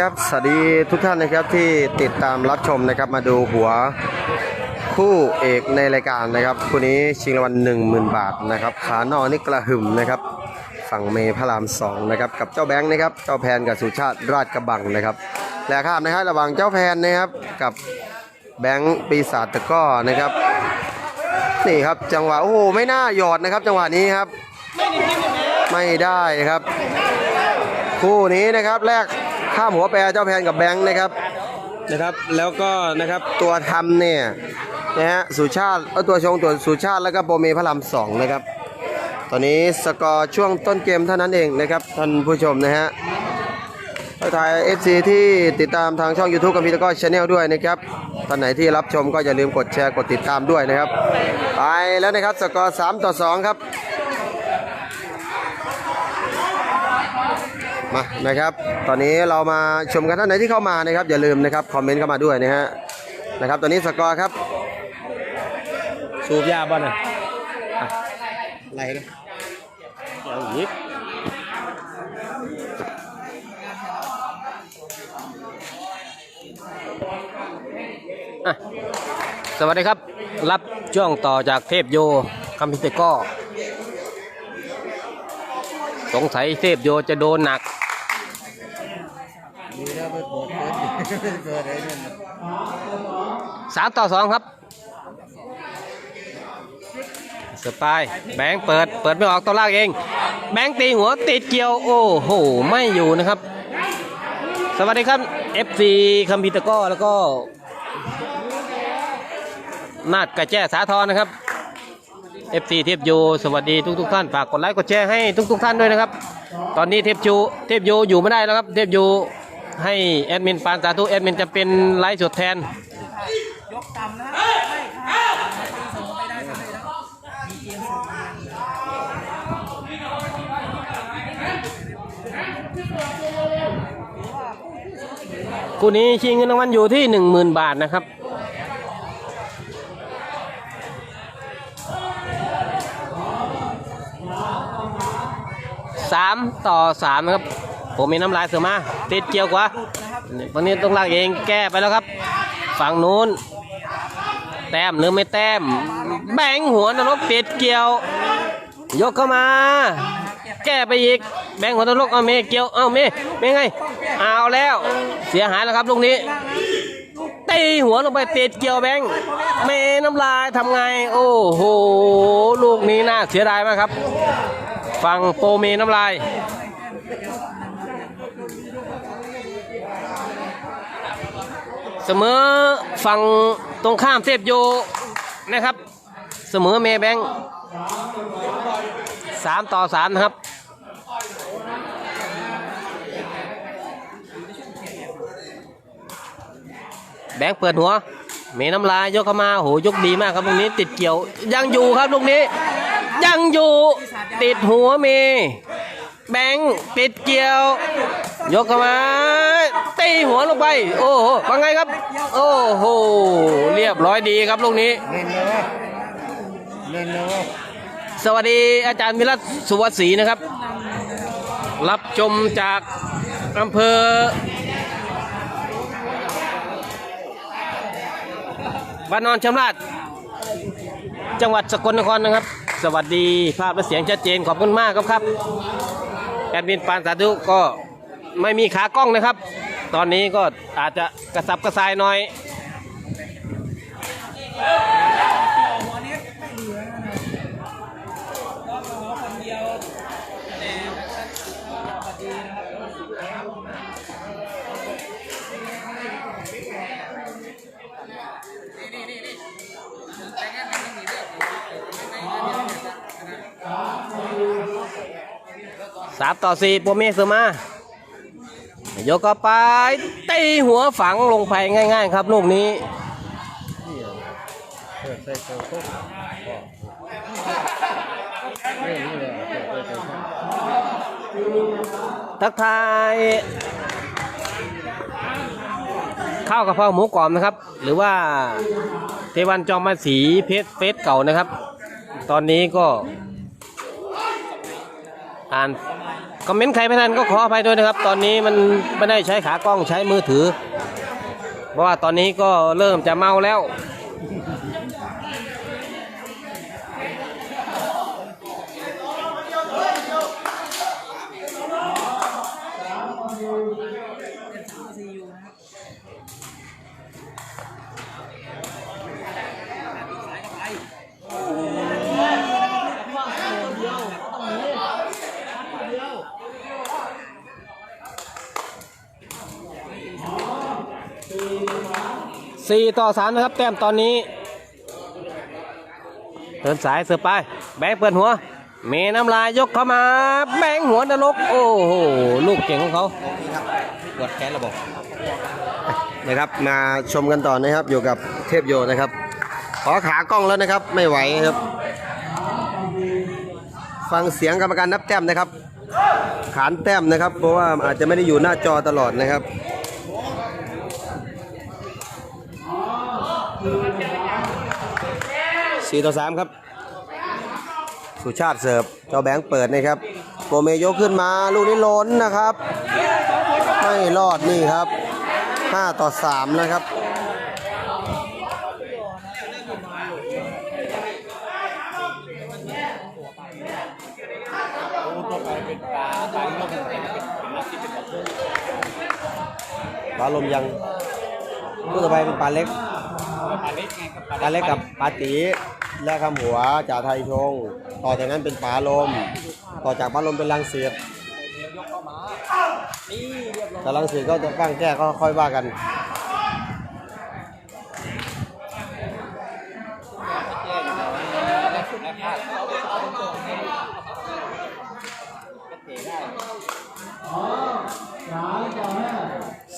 นะครับสวัสดีทุกท่านนะครับที่ติดตามรับชมนะครับมาดูหัวคู่เอกในรายการนะครับคู่นี้ชิงรางวัล10,000 บาทนะครับขานอนี่กระหึ่มนะครับฝั่งเมพระรามสองนะครับกับเจ้าแบงค์นะครับเจ้าแพนกับสุชาติราชกระบังนะครับและข้ามนะครับระหว่างเจ้าแพนนะครับกับแบงค์ปีศาจตะก้อนะครับนี่ครับจังหวะโอ้โหไม่น่าหยอดนะครับ จังหวะนี้ครับไม่ได้ครับ คู่นี้นะครับแรก ข้ามหัวแปรเจ้าแพนกับแบงค์นะครับนะครับ แล้วก็นะครับตัวทำเนี่ยนะฮะสุชาติเอ้ยตัวชงตัวสุชาติแล้วก็โปรเมพระรามสองนะครับ ตอนนี้สกอร์ช่วงต้นเกมเท่านั้นเองนะครับท่านผู้ชมนะฮะทักทายเอฟซีที่ติดตามทางช่อง YouTube กับพีแล้วก็ช anel ด้วยนะครับท่านไหนที่รับชมก็อย่าลืมกดแชร์กดติดตามด้วยนะครับ ไปแล้วนะครับสกอร์3ต่อ2ครับ มานะครับ ตอนนี้เรามาชมกันท่านไหนที่เข้ามานะครับ อย่าลืมนะครับคอมเมนต์เข้ามาด้วยนะฮะนะครับ ตอนนี้สกอร์ครับสูบยาบ่น่ะอะไรนะอย่างนี้อะสวัสดีครับ รับช่วงต่อจากเทพโยคำพิเตก็ สงสัยเทพโยจะโดนหนัก ดีนะไม่ปวดเกินเกินอะไรเนี่ยสามต่อสองครับ สปายแบงค์เปิด เปิดไม่ออกตัวลากเอง แบงค์ตีหัวติดเกี่ยว โอ้โห ไม่อยู่นะครับ สวัสดีครับ FC คัมพิวเตอร์ก็แล้วก็ นาดกระแจ้สาทรนะครับ FC เทพโยสวัสดีทุกทุกๆท่านฝากกดไลค์กดแชร์ให้ทุกทุกๆท่านด้วยนะครับ ตอนนี้เทพโยเทพโยอยู่ไม่ได้แล้วครับ เทพโย ให้แอดมินปานสาธุแอดมินจะเป็นไลฟ์สดแทน ยกต่ำนะไม่ข้ามตีเสมอไปได้สำเร็จแล้วมีเกมสริมคู่นี้ชิงเงินรางวัลอยู่ที่หนึ่งมืนบาทนะครับสามต่อสามนะครับ ผมมีน้ำลายเสือมาติดเกี่ยวกว่าฝั่งนี้ต้องลากเองแก้ไปแล้วครับ ฝั่งนู้น แต้มหรือไม่แต้ม แบงหัวนรกติดเกี่ยว ยกเข้ามา แก้ไปอีก แบงหัวนรกเอาเมเกี่ยวเอาเมเมไงเอาแล้ว เสียหายแล้วครับลูกนี้ตีหัวลงไปติดเกี่ยวแบงเมน้ำลายทำไง โอ้โห ลูกนี้น่าเสียดายมากครับ ฟังโปรเมน้ำลาย สมอฝั่งตรงข้ามเทพโยนะครับ เสมอเมแบงสามต่อสามนะครับแบงค์เปิดหัว เมน้ำลายยกเข้ามาโหยกดีมากครับลูกนี้ติดเกี่ยว ยังอยู่ครับลูกนี้ ยังอยู่ติดหัวเม แบงค์ติดเกี่ยว ยกเข้ามาตีหัวลงไป โอ้โหว่าไงครับ โอ้โห เรียบร้อยดีครับลูกนี้ เล่นเลยวะเล่นเลยวะสวัสดีอาจารย์วิรัตสุวัสศรีนะครับ รับชมจากอำเภอบ้านนอนชำราดจังหวัดสกลนครนะครับ สวัสดีภาพและเสียงชัดเจนขอบคุณมากครับครับ แอดมินปานสาธุก็ไม่มีขากล้องนะครับ ตอนนี้ก็อาจจะกระสับกระส่ายหน่อย หัวเน็ตไม่เหลือนะล็อกหัวคนเดียวแต่สวัสดีนะครับ สามต่อสี่โปรเมสมา ยกเข้าไปตีหัวฝังลงไปง่าย ๆ ครับลูกนี้ทักทายข้าวกะเพราหมูกรอบนะครับ หรือว่าเทวันจอมมาสีเพชรเฟสเก่านะครับ ตอนนี้ก็อ่าน คอมเมนต์ใครไม่ทันก็ขออภัยด้วยนะครับ ตอนนี้มันไม่ได้ใช้ขากล้องใช้มือถือ เพราะว่าตอนนี้ก็เริ่มจะเมาแล้ว สี่ต่อสามนะครับ แต้มตอนนี้เดินสายเสือไป แบงค์เปิดหัว เมน้ำลายยกเข้ามา แบงค์หัวนรก โอ้โห ลูกเก่งของเขาปวดแขนระบบนะครับ มาชมกันต่อนะครับ อยู่กับเทพโยนะครับ ขอขากล้องแล้วนะครับ ไม่ไหวครับ ฟังเสียงกรรมการนับแต้มนะครับ ขานแต้มนะครับ เพราะว่าอาจจะไม่ได้อยู่หน้าจอตลอดนะครับ สี่ต่อสามครับ สุชาติเสิร์ฟเจ้าแบงค์เปิดนะครับโกเมยกขึ้นมาลูกนี้ล้นนะครับ ไม่รอดนี่ครับ5ต่อ3นะครับปลาลมยังลูกต่อไปเป็นปลาเล็กปลาเล็กกับปลาตี แลกคำหัวจ่าไทยชง ต่อจากนั้นเป็นปลาลม ต่อจากปลาลมเป็นลังเสียดแต่ลังเสียดก็จะก้างแก้ก็ค่อยว่ากัน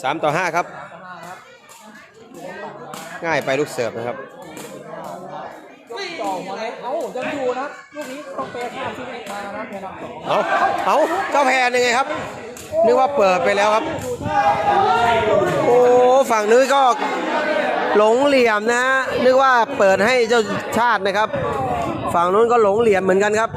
สามต่อห้าครับ ง่ายไปลูกเสิร์ฟนะครับ จ่อหัวเน็ตเอ้า ยังอยู่นะลูกนี้ต้องเปย์ข้าที่ไม่มานะเพลำสองเอาเอาเจ้าแพนยังไงครับ นึกว่าเปิดไปแล้วครับ โอ้ฝั่งนู้นก็หลงเหลี่ยมนะฮะนึกว่าเปิดให้เจ้าชาตินะครับ ฝั่งนู้นก็หลงเหลี่ยมเหมือนกันครับ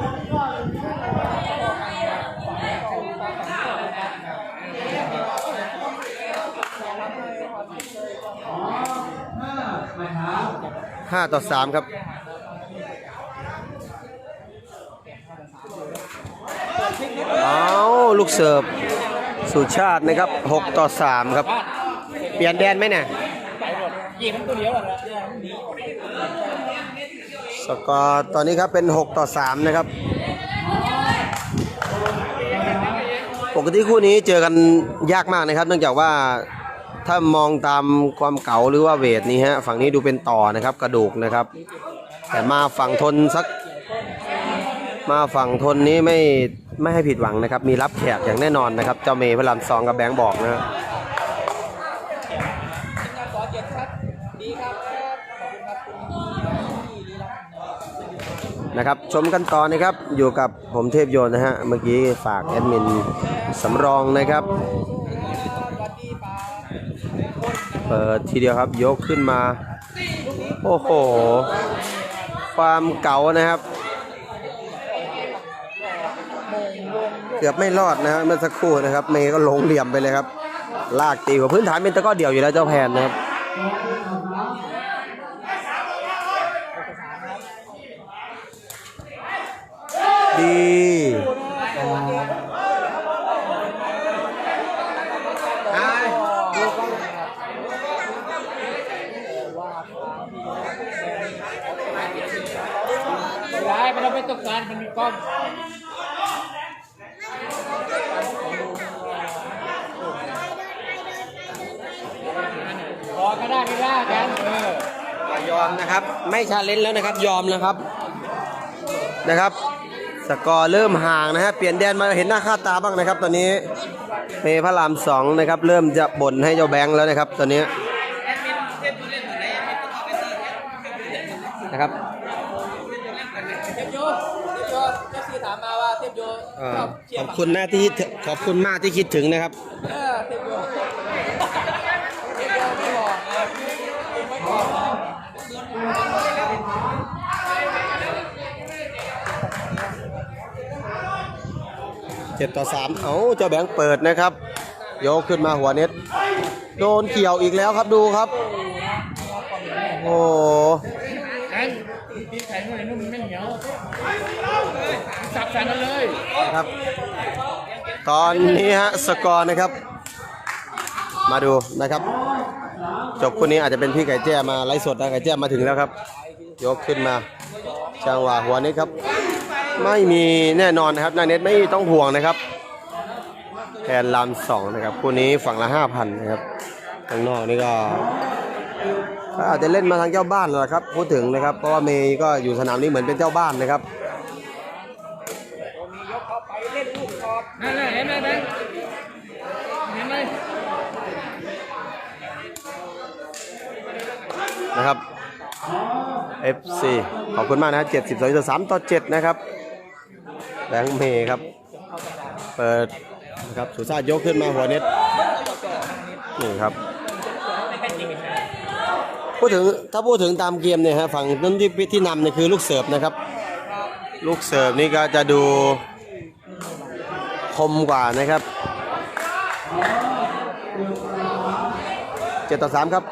ห้าต่อสามครับ เอาลูกเสิร์ฟสุชาตินะครับ 6 ต่อ 3 ครับ เปลี่ยนแดนไหมเนี่ยสกอร์ตอนนี้ครับเป็น 6 ต่อ 3 นะครับ ปกติคู่นี้เจอกันยากมากนะครับ เนื่องจากว่าถ้ามองตามความเก๋าหรือว่าเวทนี้ฮะฝั่งนี้ดูเป็นต่อนะครับกระดูกนะครับ แต่มาฝั่งทนสัก มาฝั่งทนนี้ไม่ ไม่ให้ผิดหวังนะครับ มีรับแขกอย่างแน่นอนนะครับ เจ้าเมย์พระรามสองกับแบงค์บอกนะนะครับชมกันต่อนะครับอยู่กับผมเทพโยนนะฮะเมื่อกี้ฝากแอดมินสำรองนะครับ เปิดทีเดียวครับยกขึ้นมา โอ้โห ความเก่านะครับ เกือบไม่รอดนะฮะเมื่อสักครู่นะครับ เมย์ก็หลงเหลี่ยมไปเลยครับ ลากตีกว่าพื้นฐานเป็นตะก้อเดี่ยวอยู่แล้วเจ้าแพนนะครับดีอ่า ร้ายไม่ต้องไปตกการมันมีกล้องรอก็ได้ไม่ว่ากันเออ ยอมนะครับ ไม่ชาเลนจ์แล้วนะครับ ยอมนะครับนะครับ สกอร์เริ่มห่างนะฮะเปลี่ยนแดนมาเห็นหน้าค่าตาบ้างนะครับ ตอนนี้เมย์พระรามสองนะครับ เริ่มจะบ่นให้เจ้าแบงค์แล้วนะครับ ตอนนี้นะครับเทพโยเทพโยเอฟซีถามมาว่าเทพโยเอ่อชอบเชียขร์อบฝั่งคุณหน้าที่ขอบคุณมากที่คิดถึงนะครับ เออเทพโยเทพโยไม่บอกนะไม่บอก เจ็ดต่อสามเอาเจ้าแบงค์เปิดนะครับโยกขึ้นมาหัวเน็ต โดนเกี่ยวอีกแล้วครับดูครับ โอ้โหแข็งตีแข็งเลยนุ่มไม่เหนียวสับใส่กันเลยครับ ตอนนี้ฮะสกอร์นะครับ มาดูนะครับ จบคู่นี้อาจจะเป็นพี่ไก่แจ้มาไลฟ์สดนะไก่แจ้มาถึงแล้วครับ ยกขึ้นมาจังหวะหัวน็ตครับ ไม่มีแน่นอนนะครับนายเน็ตไม่ต้องห่วงนะครับแทนลำสองนะครับคู่นี้ฝั่งละห้าพันนะครับข้างนอกนี่ก็ก็อาจจะเล่นมาทางเจ้าบ้านแหละครับพูดถึงนะครับ เพราะว่าเมย์ก็อยู่สนามนี้เหมือนเป็นเจ้าบ้านนะครับนั่นแหละเห็นไหมแบงค์เห็นไหมนะครับ FC ขอบคุณมากนะ70 2 3ต่อ7นะครับ แบงค์เมย์ครับ เปิดนะครับสุชาติยกขึ้นมาหัวเน็ตนี่ครับพูดถึงถ้าพูดถึงตามเกมเนี่ยฮะฝั่งนั้นที่ที่นำเนี่ยคือลูกเสิร์ฟนะครับ ลูกเสิร์ฟนี่ก็จะดูคมกว่านะครับ7ต่อ3ครับ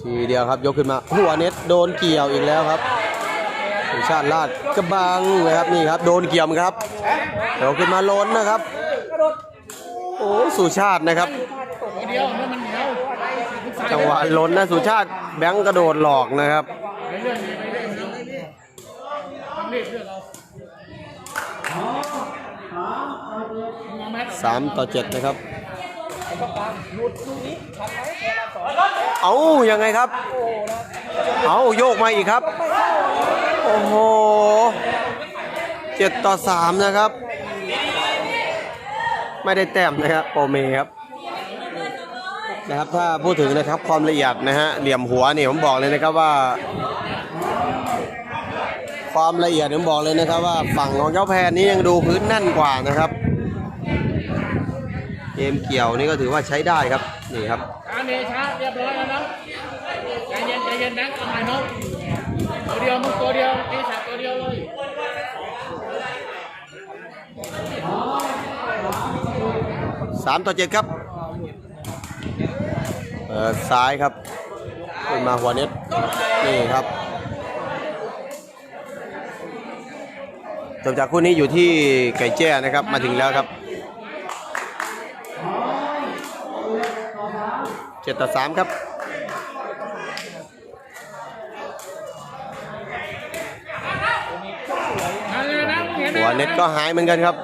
ทีเดียวครับยกขึ้นมาหัวเน็ตโดนเกี่ยวอีกแล้วครับสุ ชาติลาดกระบังนะครับนี่ครับโดนเกี่ยมครับเดี๋ยวขึ้นมาล้นนะครับโอ้สุชาตินะครับจังหวะล้นนะสุชาติแบงก์กระโดดหลอกนะครับสามต่อเจ็ดนะครับ เอายังไงครับ เอาโยกมาอีกครับ โอ้โหเจ็ดต่อสามนะครับ ไม่ได้แต้มนะครับโปเมครับนะครับถ้าพูดถึงนะครับความละเอียดนะฮะเหลี่ยมหัวเนี่ยผมบอกเลยนะครับว่า ความละเอียดผมบอกเลยนะครับว่าฝั่งของเจ้าแพนนี้ยังดูพื้นแน่นกว่านะครับเกมเกี่ยวนี่ก็ถือว่าใช้ได้ครับนี่ครับช้าเมช้าเรียบร้อยแล้วนะใจเย็นใจเย็นแบงค์เอาใหม่เนาะ เดียวมึงตัวเดียวตีสับตัวเดียวเลยสามต่อเจ็ดครับเปิดซ้ายครับขึ้นมาหัวเน็ตนี่ครับจบจากคู่นี้อยู่ที่ไก่แจ้นะครับมาถึงแล้วครับเจ็ดต่อสามครับ นั่นเลยนะมึง เห็นไหมหัวเน็ตก็หายเหมือนกันครับ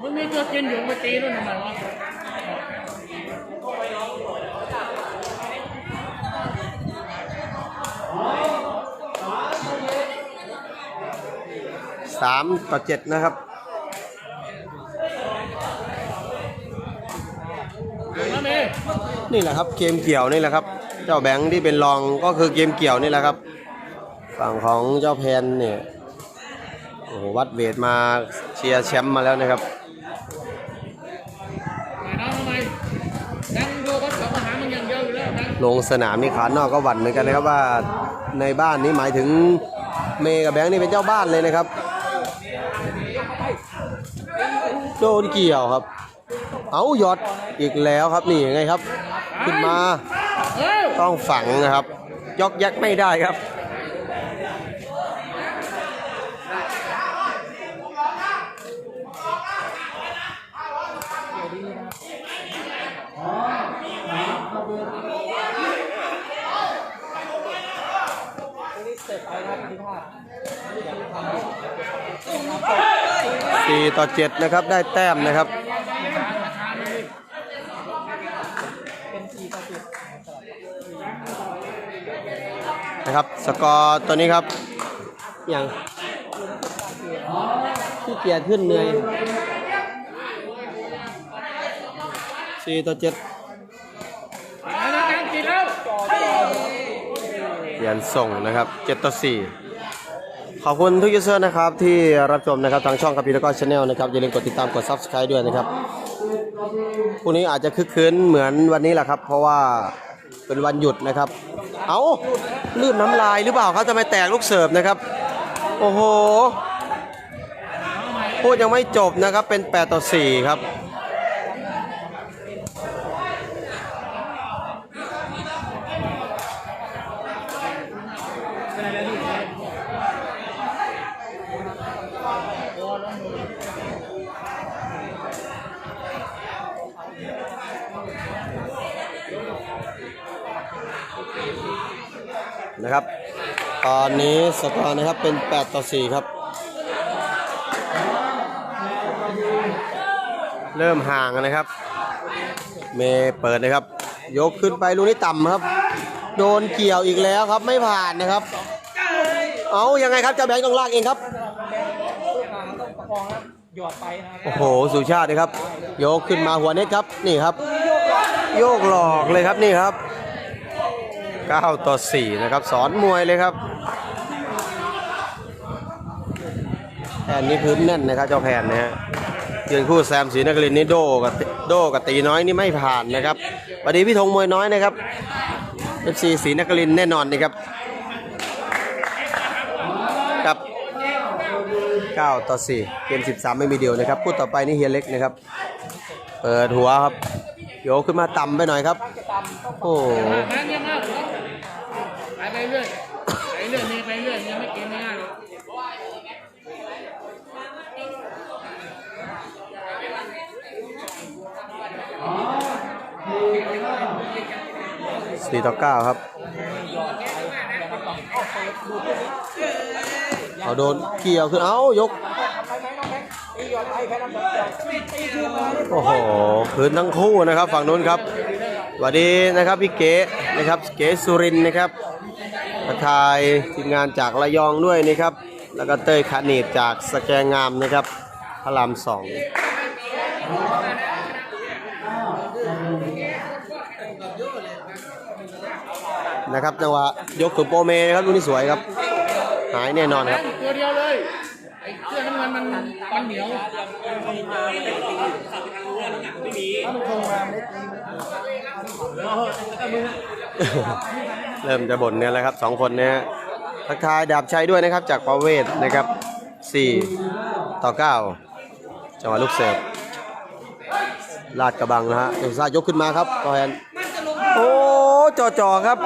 มึงมีตัวกินอยู่มาตีนู่นทำไมวะสามต่อเจ็ดนะครับนี่แหละครับเกมเกี่ยวนี่แหละครับ เจ้าแบงค์ที่เป็นรองก็คือเกมเกี่ยวนี่แหละครับ ฝั่งของเจ้าแพนเนี่ย หวัดเวทมาเชียร์แชมป์มาแล้วนะครับลงสนามนี่ขานอกก็หวั่นเหมือนกันนะครับว่าในบ้านนี้หมายถึงเมย์กับแบงค์นี่เป็นเจ้าบ้านเลยนะครับ โดนเกี่ยวครับ เอาหยอดอีกแล้วครับนี่ยังไงครับ ขึ้นมาต้องฝังนะครับยอกยักไม่ได้ครับ สี่ต่อเจ็ดนะครับได้แต้มนะครับนะครับสกอร์ตัวนี้ครับอย่างที่เกียจขึ้นเหนื่อยสี่ต่อเจ็ดเอาละแบงค์กินแล้วเปลี่ยนส่งนะครับเจ็ดต่อสี่ ขอบคุณทุกยูเซอร์นะครับที่รับชมนะครับทางช่องคับพีแล้วก็ชาแนลนะครับอย่าลืมกดติดตามกด Subscribe ด้วยนะครับพรุ่งนี้อาจจะคึกคืนเหมือนวันนี้แหละครับ เพราะว่าเป็นวันหยุดนะครับ เอาลื่นน้ำลายหรือเปล่าครับทำไมแตกลูกเสิร์ฟนะครับ โอ้โหพูดยังไม่จบนะครับเป็น 8 ต่อ 4 ครับ นะครับ ตอนนี้สกอร์นะครับเป็น 8 ต่อ 4 ครับ เริ่มห่างนะครับ เมเปิดนะครับ ยกขึ้นไปลูกนี้ต่ำครับ โดนเกี่ยวอีกแล้วครับไม่ผ่านนะครับ เอายังไงครับเจ้าแบงค์ต้องลากเองครับต้องประคองครับหยอดไปนะครับโอ้โหสุชาตินะครับ ยกขึ้นมาหัวเน็ตครับนี่ครับ โยกหลอกเลยครับนี่ครับ 9 ต่อ 4 นะครับ สอนมวยเลยครับแผ่นนี้พื้นแน่นนะครับเจ้าแผ่นนะฮะยืนคู่แซมศรีนครินนี่โดกับโดกับตีน้อยนี่ไม่ผ่านนะครับวัสดีพี่ธงมวยน้อยนะครับ FC ศรีนครินแน่นอนนะครับกับ 9 ต่อ 4 เกม 13 ไม่มีเดียวนะครับพูดต่อไปนี่เฮียเล็กนะครับ เปิดหัวครับโยกขึ้นมาต่ำไปหน่อยครับ โอ้โห แม่เงียบมากไปไปเรื่อยไปเรื่อยมีไปเรื่อยยังไม่เกมไม่ง่ายหรอก 4ต่อ9ครับ เอาโดนเกี่ยวขึ้น เอ้ายก โอ้โหพื้นทั้งคู่นะครับ ฝั่งนู้นครับสวัสดีนะครับพี่เก๋นะครับ เก๋สุรินนะครับทักทายทีมงานจากระยองด้วยนะครับ แล้วก็เต้ยคานีดจากสแกงงามนะครับพระรามสอง นะครับจังหวะยกขึ้นโปรเมนะครับลูกนี้สวยครับ หายแน่นอนครับตัวเดียวเลยไอ้เสื้อน้ำเงินมันมันเหนียวเริ่มจะบ่นเนี่ยแล้วครับสองคนเนี่ยทักทายดาบชัยด้วยนะครับ จากประเวศนะครับ4ต่อ9จังหวะลูกเสิร์ฟลาดกระบังนะฮะเอลซ่ายกขึ้นมาครับกอแฮนโอ้จอจอครับ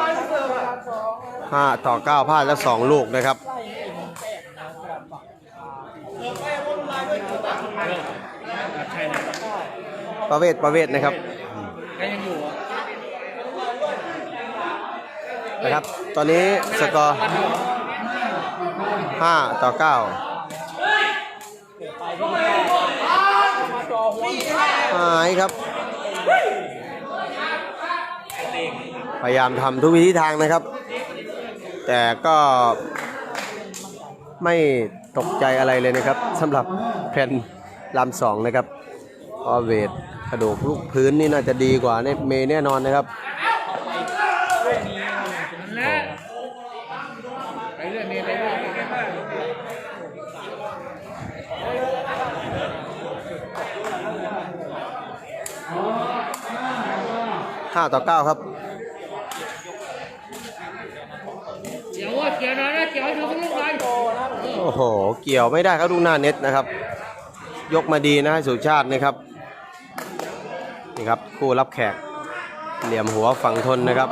5ต่อ9พลาดแล้ว2ลูกนะครับประเวศประเวศนะครับนะครับ ตอนนี้สกอร์5ต่อ9หายครับ พยายามทำทุกวิธีทางนะครับ แต่ก็ไม่ตกใจอะไรเลยนะครับสำหรับแผ่นลำสองนะครับเพอเวทกระดูกลูกพื้นนี่น่าจะดีกว่าเนี่ยเมแน่นอนนะครับหละไปเรื่อเรื่อยมีไปเรื่อย5ต่อ9ครับ เดี๋ยวว่า เกี่ยวนะนะเกี่ยวให้ถึงลูกเลยโอ้โห เกี่ยวไม่ได้ครับลูกหน้าเน็ตนะครับ ยกมาดีนะสุชาตินะครับ นี่ครับคู่รับแขก เหลี่ยมหัวฝั่งทนนะครับ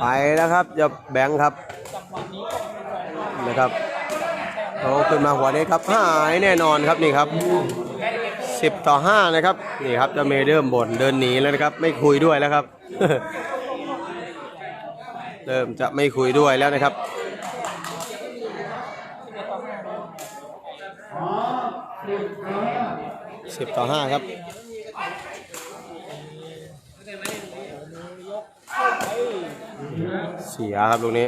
ไปแล้วครับจะแบงค์ครับนะครับโอ้ขึ้นมาหัวนี้ครับหายแน่นอนครับนี่ครับ 10 ต่อ 5 นะครับ นี่ครับจะเมเริ่มบ่นเดินหนีแล้วนะครับ ไม่คุยด้วยแล้วครับ เริ่มจะไม่คุยด้วยแล้วนะครับสิบต่อห้าครับเสียครับลูกนี้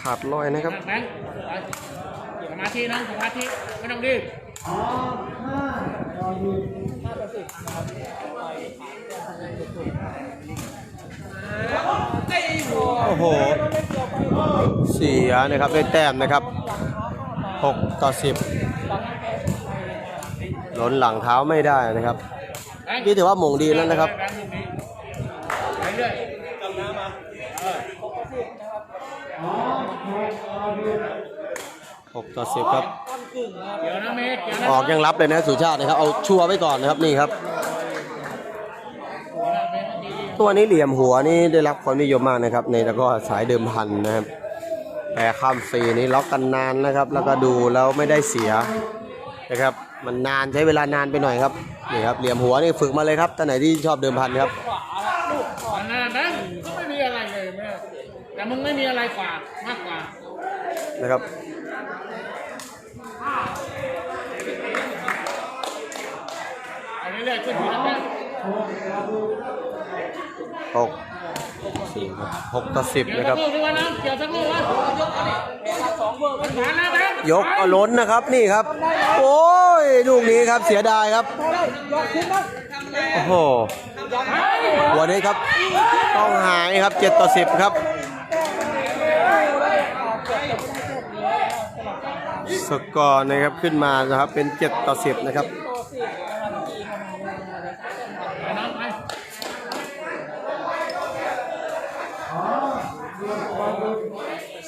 ขาดลอยนะครับ มาธินะสมาธิไม่ต้องรีบโอ้โห เสียนะครับได้แต้มนะครับหกต่อสิบหล่นหลังเท้าไม่ได้นะครับแบงค์นี่ถือว่าหมงดีแล้วนะครับ แบงค์ลูกนี้ไปเรื่อย หก ต่อสิบครับ เดี๋ยวนะเมฆเดี๋ยวนะออกยังรับเลยนะสุชาตินะครับ เอาชัวร์ไว้ก่อนนะครับนี่ครับ ตัวนี้เหลี่ยมหัวนี่ได้รับความนิยมมากนะครับ ในตะกร้อสายเดิมพันนะครับแปรข้ามฟรีนี่ล็อกกันนานนะครับ แล้วก็ดูแล้วไม่ได้เสียนะครับ มันนานใช้เวลานานไปหน่อยครับนี่ครับเหลี่ยมหัวนี่ฝึกมาเลยครับท่านไหนที่ชอบเดิมพันครับอันนั้นนะก็ไม่มีอะไรเลยแม่แต่มึงไม่มีอะไรกว่ามากกว่านะครับ เรื่อยๆขึ้นทีละแม่หกสี่ครับหกต่อสิบเกี่ยวนะคสัรักบ ลูกดีกว่านะเกี่ยวสักลูกวะสองเบอร์มันฐานแล้วนะยกเอาล้นนะครับนี่ครับ โอ้ยลูกนี้ครับเสียดายครับโอ้โหวันนี้ครับต้องหายครับ7ต่อ10 ครับสกอร์นะครับขึ้นมานะครับเป็น7ต่อ10 นะครับ ไปน้องไป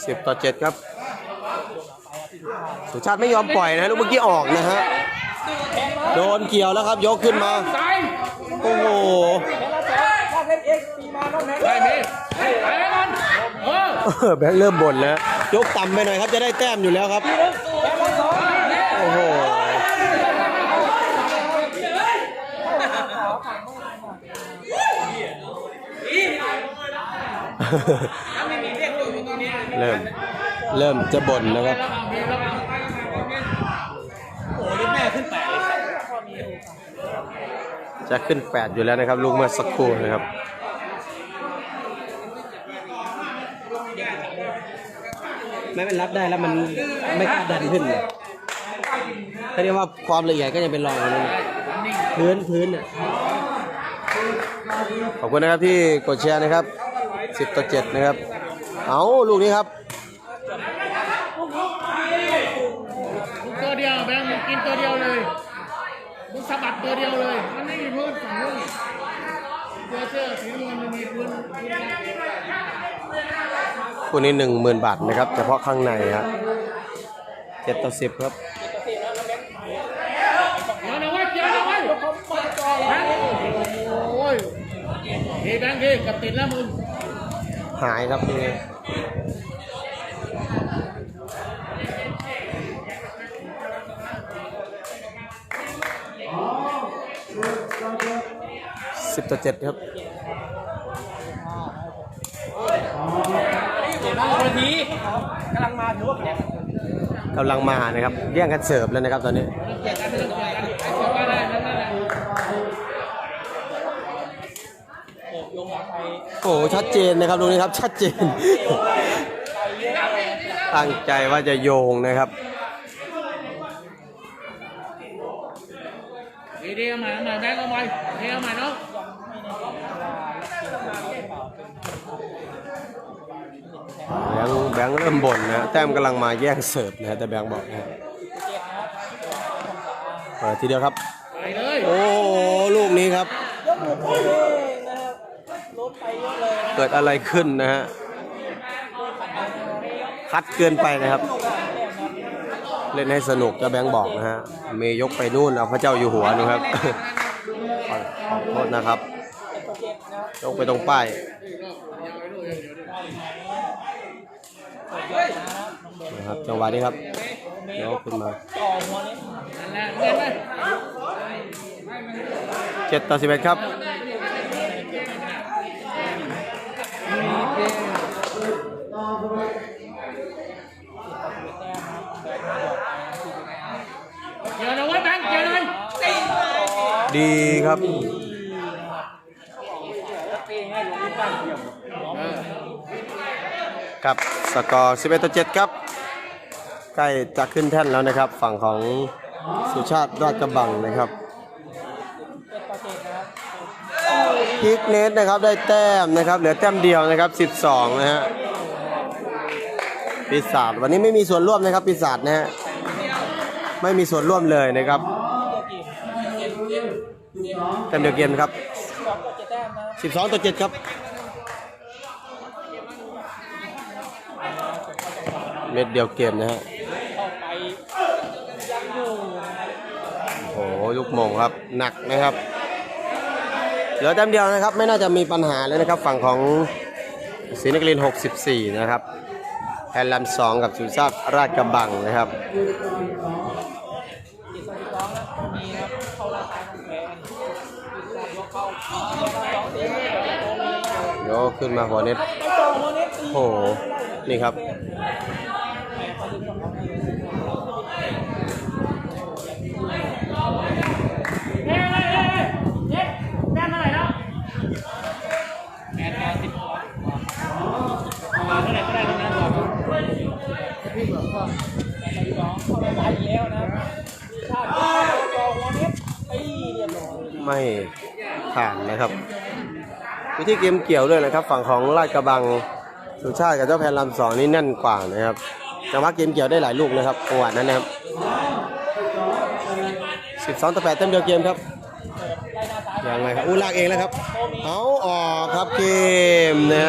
10ต่อ7ครับ สุชาติไม่ยอมปล่อยนะลูกเมื่อกี้ออกนะฮะ โดนเกี่ยวแล้วครับ ยกขึ้นมาซ้ายโอ้โหได้เมฆไปไปก่อนเออเออแบงค์เริ่มบ่นแล้ว ยกต่ำไปหน่อยครับ จะได้แต้มอยู่แล้วครับ โอ้โห เริ่ม เริ่มจะบ่นนะครับจะขึ้น8อยู่แล้วนะครับ ลูกเมื่อสักครู่นะครับไม่เป็นรับได้แล้วมันไม่กล้าดันขึ้นเลยเขาเรียกว่าความละเอียดก็ยังเป็นรองอยู่นั่นน่ะพื้นพื้นอะขอบคุณนะครับที่กดแชร์นะครับ 10 ต่อ 7 นะครับ เอาลูกนี้ครับมึงตัวเดียวแบงค์มึงกินตัวเดียวเลยมึงสะบัดตัวเดียวเลย มันไม่มีพื้นฝั่งนู้นตัวเสื้อสีนวลมันมีพื้นพื้นคู่นี้10,000บาทนะครับเฉพาะข้างในครับ7ต่อ10ครับเดี๋ยวนะเว้ยเดี๋ยวนะเว้ยแบงค์โอ้ยดีแบงค์ดีกับติดแล้วมึงหายครับนี่ สิบต่อเจ็ดครับนาทีกำลังมาถือว่าแข็งกำลังมานะครับ แย่งกันเสิร์ฟแล้วนะครับตอนนี้ เกี่ยวกันเรื่องเกี่ยวกันไอ้ตัวก็ได้นั่นแหละ โอ้โหชัดเจนนะครับตรงนี้ครับชัดเจน ตั้งใจว่าจะโยงนะครับดีดีเอาใหม่เอาใหม่แบงค์เอาใหม่เทเอาใหม่เนาะแบงค์แบงค์เริ่มบ่นนะแต้มกำลังมาแย่งเสิร์ฟนะฮะแต่แบงค์บอกนะเปิดทีเดียวครับ ไปเลย โอ้โหลูกนี้ครับเกิดอะไรขึ้นนะฮะคัดเกินไปนะครับ เล่นให้สนุกจะแบงค์บอกนะฮะเมย์ยกไปนู่นเอาพระเจ้าอยู่หัวนะครับขอโทษนะครับยกไปตรงป้ายนะครับจังหวะนี้ครับยกขึ้นมาเงินไหมเจ็ดต่อสิบเอ็ดครับ เกี่ยวนะเว้ยแบงค์เกี่ยวเลย ดีครับ ครับสกอร์ 11 ต่อ 7 ครับ ใกล้จะขึ้นแท่นแล้วนะครับ ฝั่งของสุชาติราชกระบังนะครับพิกเนสนะครับได้แต้มนะครับ เหลือแต้มเดียวนะครับ 12 นะฮะปีศาจวันนี้ไม่มีส่วนร่วมนะครับปีศาจนะฮะไม่มีส่วนร่วมเลยนะครับ แต้มเดียวเกมครับ12ต่อ7ครับเม็ดเดียวเกมนะฮะโอ้โหลูกโมงครับหนักนะครับเหลือแต้มเดียวนะครับ ไม่น่าจะมีปัญหาเลยนะครับ ฝั่งของศรีนครินทร์64 นะครับแอนลัมสองกับสุชาติราชกระบังนะครับ โยกขึ้นมาหัวเน็ตโอ้โหนี่ครับเฮ้ยเฮ้ยเฮ้ยเฮ้ยเฮ้ยแต้มเท่าไหร่แล้วแปดร้อยสิบมาเท่าไหร่ก็ได้ตรงนั้นก่อนพี่เบิกก็เข้าไปไปแล้วนะชาติจอหัวเน็ตตีเรียบร้อย ไม่ ผ่านนะครับ วิธีเกมเกี่ยวด้วยนะครับ ฝั่งของราชกระบังสุชาติกับเจ้าแพนลำสองนี่แน่นกว่านะครับจังหวะเกมเกี่ยวได้หลายลูกนะครับจังหวะนั้นนะครับ 12ต่อ8เต็มเดียวเกมครับยังไงครับอู้ลากเองแล้วครับ เอาออกครับเกมนะ